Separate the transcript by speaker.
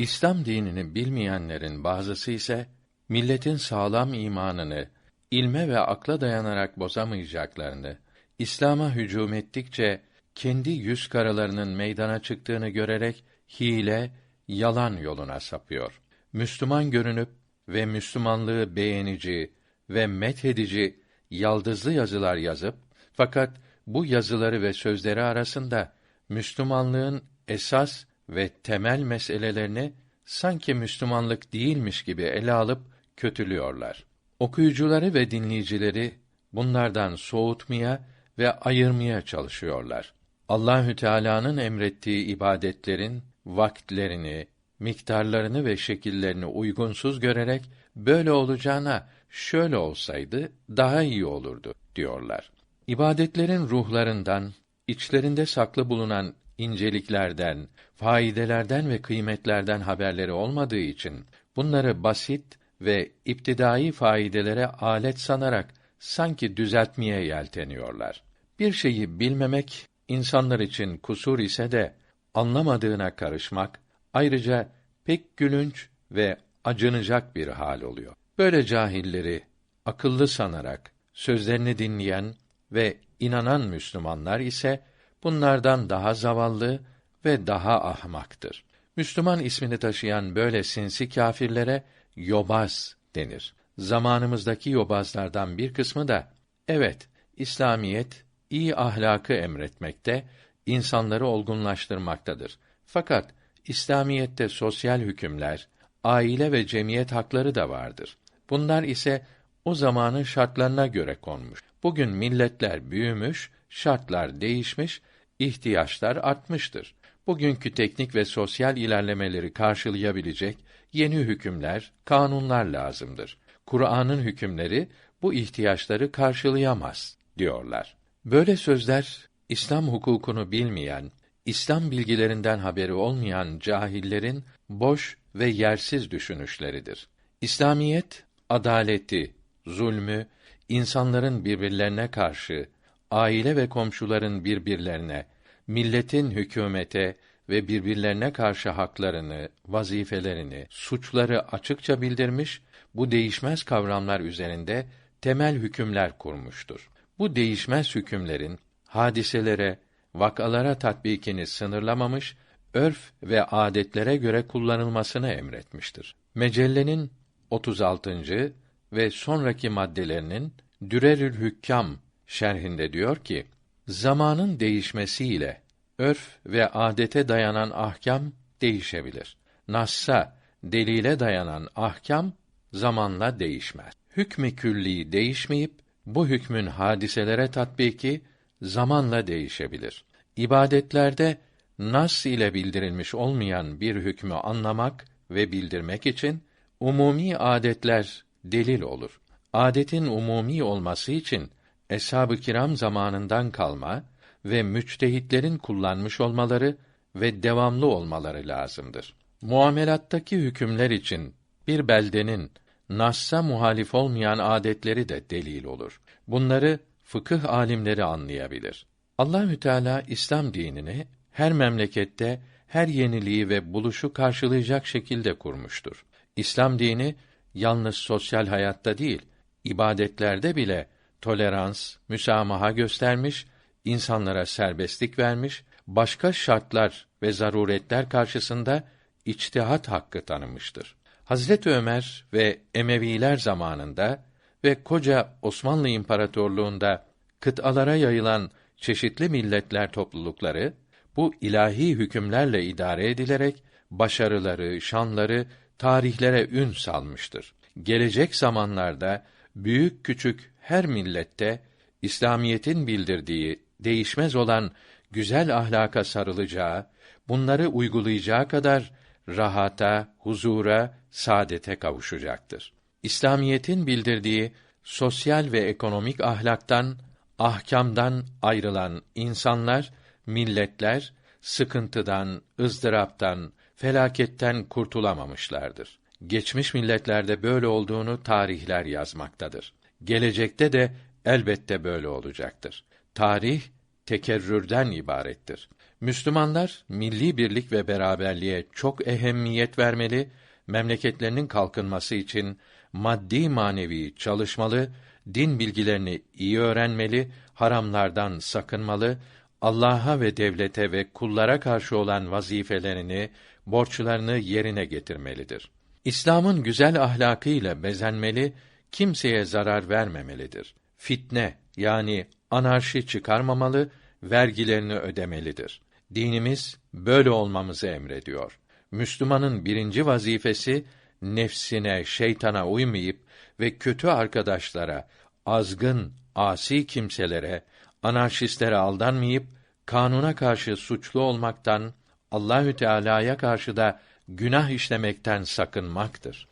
Speaker 1: İslam dinini bilmeyenlerin bazısı ise milletin sağlam imanını ilme ve akla dayanarak bozamayacaklarını, İslam'a hücum ettikçe kendi yüz karalarının meydana çıktığını görerek hile, yalan yoluna sapıyor. Müslüman görünüp ve Müslümanlığı beğenici ve methedici yaldızlı yazılar yazıp fakat bu yazıları ve sözleri arasında Müslümanlığın esas ve temel meselelerini sanki Müslümanlık değilmiş gibi ele alıp kötülüyorlar. Okuyucuları ve dinleyicileri bunlardan soğutmaya ve ayırmaya çalışıyorlar. Allahü Teala'nın emrettiği ibadetlerin vaktlerini, miktarlarını ve şekillerini uygunsuz görerek böyle olacağına şöyle olsaydı daha iyi olurdu diyorlar. İbadetlerin ruhlarından, içlerinde saklı bulunan inceliklerden, faydelerden ve kıymetlerden haberleri olmadığı için bunları basit ve iptidai faydelere alet sanarak sanki düzeltmeye yelteniyorlar. Bir şeyi bilmemek insanlar için kusur ise de anlamadığına karışmak ayrıca pek gülünç ve acınacak bir hal oluyor. Böyle cahilleri akıllı sanarak sözlerini dinleyen ve inanan Müslümanlar ise bunlardan daha zavallı ve daha ahmaktır. Müslüman ismini taşıyan böyle sinsi kâfirlere yobaz denir. Zamanımızdaki yobazlardan bir kısmı da evet İslamiyet iyi ahlakı emretmekte, insanları olgunlaştırmaktadır. Fakat İslamiyette sosyal hükümler, aile ve cemiyet hakları da vardır. Bunlar ise o zamanın şartlarına göre konmuş. Bugün milletler büyümüş, şartlar değişmiş, ihtiyaçlar artmıştır. Bugünkü teknik ve sosyal ilerlemeleri karşılayabilecek yeni hükümler, kanunlar lazımdır. Kur'an'ın hükümleri bu ihtiyaçları karşılayamaz diyorlar. Böyle sözler İslam hukukunu bilmeyen, İslam bilgilerinden haberi olmayan cahillerin boş ve yersiz düşünüşleridir. İslamiyet adaleti, zulmü, insanların birbirlerine karşı, aile ve komşuların birbirlerine, milletin hükümete ve birbirlerine karşı haklarını, vazifelerini, suçları açıkça bildirmiş, bu değişmez kavramlar üzerinde temel hükümler kurmuştur. Bu değişmez hükümlerin hadiselere, vakalara tatbikini sınırlamamış, örf ve adetlere göre kullanılmasını emretmiştir. Mecellenin 36. ve sonraki maddelerinin Dürerül Hükkam şerhinde diyor ki: Zamanın değişmesiyle örf ve adete dayanan ahkam değişebilir. Nassa, delile dayanan ahkam zamanla değişmez. Hükmü külli değişmeyip bu hükmün hadiselere tatbiki zamanla değişebilir. İbadetlerde nas ile bildirilmiş olmayan bir hükmü anlamak ve bildirmek için umumi adetler delil olur. Adetin umumi olması için eshab-ı kiram zamanından kalma ve müçtehitlerin kullanmış olmaları ve devamlı olmaları lazımdır. Muamelattaki hükümler için bir beldenin Nas'a muhalif olmayan adetleri de delil olur. Bunları fıkıh alimleri anlayabilir. Allahü Teala İslam dinini her memlekette her yeniliği ve buluşu karşılayacak şekilde kurmuştur. İslam dini yalnız sosyal hayatta değil, ibadetlerde bile tolerans, müsamaha göstermiş, insanlara serbestlik vermiş, başka şartlar ve zaruretler karşısında içtihat hakkı tanımıştır. Hazret Ömer ve Emeviler zamanında ve koca Osmanlı İmparatorluğunda kıtalara yayılan çeşitli milletler toplulukları bu ilahi hükümlerle idare edilerek başarıları, şanları tarihlere ün salmıştır. Gelecek zamanlarda büyük küçük her millette İslamiyetin bildirdiği değişmez olan güzel ahlaka sarılacağı, bunları uygulayacağı kadar rahata, huzura, saadete kavuşacaktır. İslamiyetin bildirdiği sosyal ve ekonomik ahlaktan, ahkamdan ayrılan insanlar, milletler sıkıntıdan, ızdıraptan, felaketten kurtulamamışlardır. Geçmiş milletlerde böyle olduğunu tarihler yazmaktadır. Gelecekte de elbette böyle olacaktır. Tarih tekerrürden ibarettir. Müslümanlar milli birlik ve beraberliğe çok ehemmiyet vermeli, memleketlerinin kalkınması için maddi manevi çalışmalı, din bilgilerini iyi öğrenmeli, haramlardan sakınmalı, Allah'a ve devlete ve kullara karşı olan vazifelerini, borçlarını yerine getirmelidir. İslam'ın güzel ahlakıyla bezenmeli, kimseye zarar vermemelidir. Fitne yani anarşi çıkarmamalı, vergilerini ödemelidir. Dinimiz böyle olmamızı emrediyor. Müslümanın birinci vazifesi nefsine, şeytana uymayıp ve kötü arkadaşlara, azgın, asi kimselere, anarşistlere aldanmayıp kanuna karşı suçlu olmaktan, Allahü Teala'ya karşı da günah işlemekten sakınmaktır.